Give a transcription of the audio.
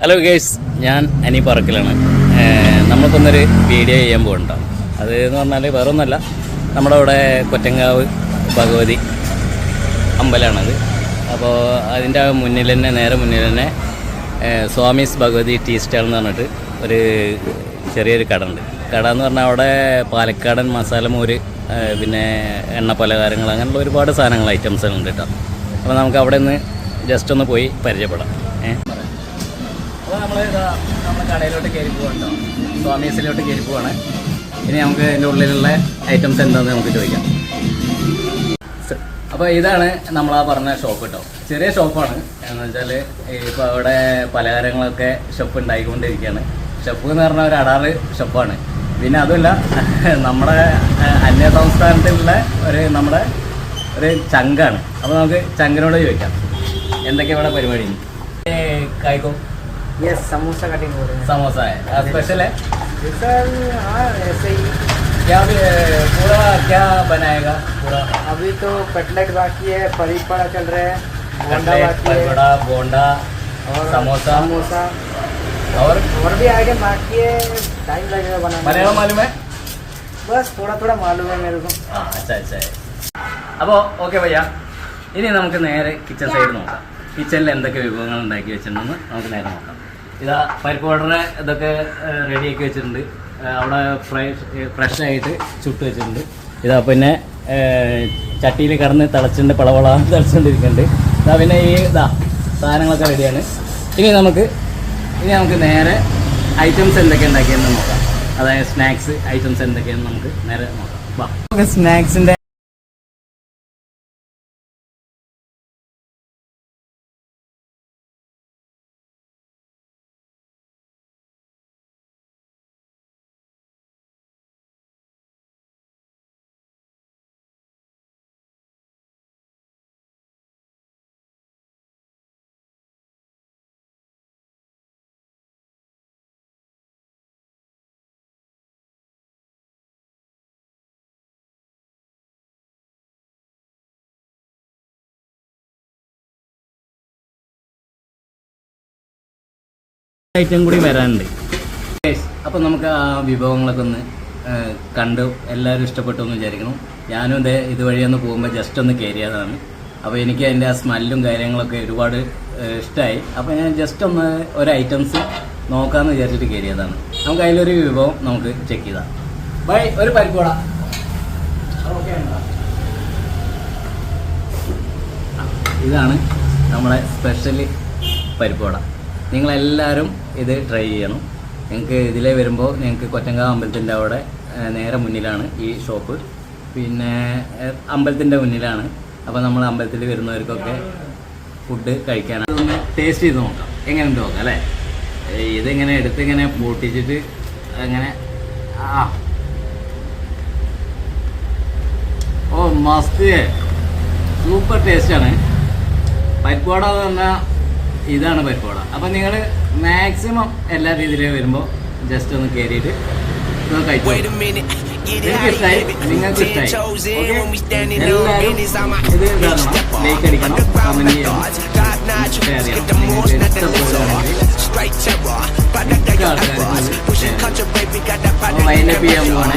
Hello girls ഞാൻ അനി പറക്കലാണ്. നമ്മൾക്കൊന്നൊരു video ചെയ്യാൻ പോകണ്ട. അത് എന്ന് പറഞ്ഞാൽ വേറെ ഒന്നല്ല നമ്മുടെ അവിടെ കൊറ്റങ്കാവ് ഭഗവതി അമ്പലമാണത് അപ്പോൾ അതിന്റെ മുന്നിൽ തന്നെ നേരെ മുന്നിൽ തന്നെ സ്വാമീസ് ഭഗവതി ടീ സ്റ്റാൾ എന്ന് പറഞ്ഞിട്ട് ഒരു ചെറിയൊരു കട ഉണ്ട്. കട എന്ന് പറഞ്ഞാൽ അവിടെ പാലക്കാടൻ മസാല മോര് പിന്നെ എണ്ണ പലഹാരങ്ങൾ അങ്ങനെയുള്ള ഒരുപാട് സാധനങ്ങൾ ഐറ്റംസ് ഉണ്ട് കേട്ടോ. അപ്പോൾ നമുക്ക് അവിടെ നിന്ന് ജസ്റ്റ് ഒന്ന് പോയി പരിചയപ്പെടാം. ഏഹ് അപ്പോൾ നമ്മൾ നമ്മൾ കടയിലോട്ട് കയറി പോകണ്ടോ സ്വാമീസിലോട്ട് കയറി പോവാണ്. ഇനി നമുക്ക് അതിന്റെ ഉള്ളിലുള്ള ഐറ്റംസ് എന്താണെന്ന് നമുക്ക് ചോദിക്കാം. അപ്പോൾ ഇതാണ് നമ്മൾ ആ പറഞ്ഞ ഷോപ്പ് കേട്ടോ ചെറിയ ഷോപ്പാണ് എന്ന് വെച്ചാൽ ഇപ്പോൾ അവിടെ പലഹാരങ്ങളൊക്കെ ഷോപ്പ് ഉണ്ടായിക്കൊണ്ടിരിക്കുകയാണ്. ഷോപ്പ് എന്ന് പറഞ്ഞാൽ ഒരു അടാറ് ഷോപ്പാണ് പിന്നെ അതുമല്ല നമ്മുടെ അന്യ സംസ്ഥാനത്തിലുള്ള ഒരു നമ്മുടെ ഒരു ചങ്കാണ്. അപ്പോൾ നമുക്ക് ചങ്കിനോട് ചോദിക്കാം. എന്തൊക്കെയാണ് ഇവിടെ പരിപാടി? കായ്ക്കോ. यस समोसा कटिंग हो रहे हैं समोसा है स्पेशल है जी सर हाँ ऐसे ही क्या भी अ, पूरा क्या बनाएगा पूरा अभी तो कटलेट बाकी है परी पड़ा चल रहा है बोंडा कटलेट बाकी है पकौड़ा बोंडा और समोसा समोसा और और भी आइटम बाकी है टाइम लगेगा बनाने मलयालम में। मालूम है बस थोड़ा थोड़ा मालूम है मेरे को ആ അച്ഛാ അച്ഛാ അപ്പോൾ ഓക്കെ ഭയ്യ ഇനി നമുക്ക് നേരെ കിച്ചൺ സൈഡ് നോക്കാം കിച്ചണിൽ എന്തൊക്കെ വിഭവങ്ങൾ ഉണ്ടാക്കി വെച്ചിട്ടുണ്ടെന്ന് നമുക്ക് നേരെ നോക്കാം ഇതാ പരിപ്പ് പൗഡറ് ഇതൊക്കെ റെഡിയാക്കി വെച്ചിട്ടുണ്ട്. അവിടെ ഫ്രൈ ഫ്രഷ് ആയിട്ട് ചുട്ട് വെച്ചിട്ടുണ്ട്. ഇതാ പിന്നെ ചട്ടിയിൽ കടന്ന് തിളച്ചിട്ടുണ്ട് പളവള തിളച്ചുകൊണ്ടിരിക്കുന്നുണ്ട് ഇതാ പിന്നെ ഈ ഇതാ സാധനങ്ങളൊക്കെ റെഡിയാണ് ഇനി നമുക്ക് ഇനി നമുക്ക് നേരെ ഐറ്റംസ് എന്തൊക്കെ ഉണ്ടാക്കിയെന്ന് നോക്കാം. അതായത് സ്നാക്സ് ഐറ്റംസ് എന്തൊക്കെയാണെന്ന് നമുക്ക് നേരെ നോക്കാം. സ്നാക്സിന്റെ ഐറ്റം കൂടി വരാനുണ്ട്. അപ്പോൾ നമുക്ക് ആ വിഭവങ്ങളൊക്കെ ഒന്ന് കണ്ട് എല്ലാവരും ഇഷ്ടപ്പെട്ടു എന്ന് വിചാരിക്കണം ഞാനും ഇതേ ഇതുവഴി ഒന്ന് പോകുമ്പോൾ ജസ്റ്റ് ഒന്ന് കയറിയതാണ് അപ്പോൾ എനിക്ക് അതിന്റെ ആ സ്മെല്ലും കാര്യങ്ങളൊക്കെ ഒരുപാട് ഇഷ്ടമായി അപ്പോൾ ഞാൻ ജസ്റ്റ് ഒന്ന് ഒരു ഐറ്റംസ് നോക്കാമെന്ന് വിചാരിച്ചിട്ട് കയറിയതാണ് നമുക്ക് അതിലൊരു വിഭവം നമുക്ക് ചെക്ക് ചെയ്താൽ ബൈ ഒരു പരിപ്പോട ഇതാണ് നമ്മളെ സ്പെഷ്യൽ പരിപ്പോട നിങ്ങളെല്ലാവരും ഇത് ട്രൈ ചെയ്യണം. നിങ്ങൾക്ക് ഇതിലെ വരുമ്പോൾ നിങ്ങൾക്ക് കൊറ്റങ്കാവ് അമ്പലത്തിന്റെ അവിടെ നേരെ മുന്നിലാണ് ഈ ഷോപ്പ് പിന്നെ അമ്പലത്തിന്റെ മുന്നിലാണ്. അപ്പോൾ നമ്മൾ അമ്പലത്തിൽ വരുന്നവർക്കൊക്കെ ഫുഡ് കഴിക്കാനാണ് ഒന്ന് ടേസ്റ്റ് ചെയ്ത് നോക്കാം. എങ്ങനെ നോക്കാം അല്ലേ? ഇതിങ്ങനെ എടുത്ത് ഇങ്ങനെ പൊട്ടിച്ചിട്ട് അങ്ങനെ ആ. ഓ മസ്ത്. സൂപ്പർ ടേസ്റ്റാണ് പരിപ്പുവട എന്ന് പറഞ്ഞാൽ ഇതാണ് പരിപ്പുവട അപ്പം നിങ്ങൾ മാക്സിമം എല്ലാ രീതിയിലും വരുമ്പോൾ ജസ്റ്റ് ഒന്ന് കയറിയിട്ട്. നിങ്ങൾക്ക് ഇഷ്ടമായി എല്ലാവരും ഇത് ഇതാകണം. ലൈക്ക് അടിക്കണം കമന്റ് ചെയ്യണം. ഷെയർ ചെയ്യണം നിങ്ങൾക്ക് ഇഷ്ടപ്പെടുകയാണെങ്കിൽ വൈൻഡപ്പ് ചെയ്യാൻ പോവാണ്